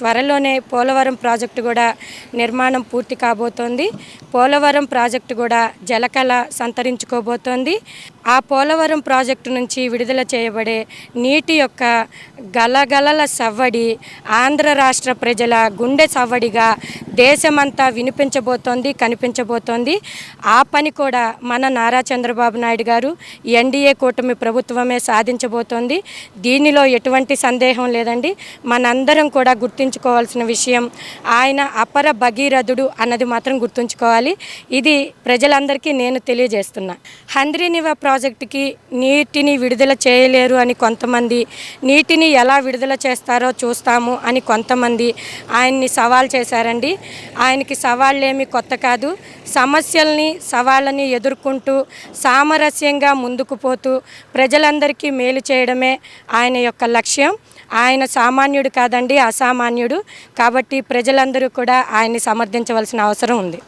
త్వరలోనే పోలవరం ప్రాజెక్టు కూడా నిర్మాణం పూర్తి కాబోతోంది. పోలవరం ప్రాజెక్టు కూడా జలకళ సంతరించుకోబోతోంది. ఆ పోలవరం ప్రాజెక్టు నుంచి విడుదల చేయబడే నీటి యొక్క గలగలల సవ్వడి ఆంధ్ర రాష్ట్ర ప్రజల గుండె సవ్వడిగా దేశమంతా వినిపించబోతోంది కనిపించబోతోంది. ఆ పని కూడా మన నారా చంద్రబాబు నాయుడు గారు ఎన్డీఏ కూటమి ప్రభుత్వమే సాధించబోతోంది. దీనిలో ఎటువంటి సందేహం లేదండి. మనందరం కూడా గుర్తుంచుకోవాల్సిన విషయం ఆయన అపర భగీరథుడు అన్నది మాత్రం గుర్తుంచుకోవాలి. ఇది ప్రజలందరికీ నేను తెలియజేస్తున్నా. హంద్రీనివ ప్రాజెక్టుకి నీటిని విడుదల చేయలేరు అని కొంతమంది నీటిని ఎలా విడుదల చేస్తారో చూస్తాము అని కొంతమంది ఆయన్ని సవాల్ చేశారండి. ఆయనకి సవాళ్ళేమి కొత్త కాదు. సమస్యల్ని సవాళ్ళని ఎదుర్కొంటూ సామరస్యంగా ముందుకు పోతూ ప్రజలందరికీ మేలు చేయడమే ఆయన యొక్క లక్ష్యం. ఆయన సామాన్యుడు కాదండి అసామాన్యుడు. కాబట్టి ప్రజలందరూ కూడా ఆయన్ని సమర్థించవలసిన అవసరం ఉంది.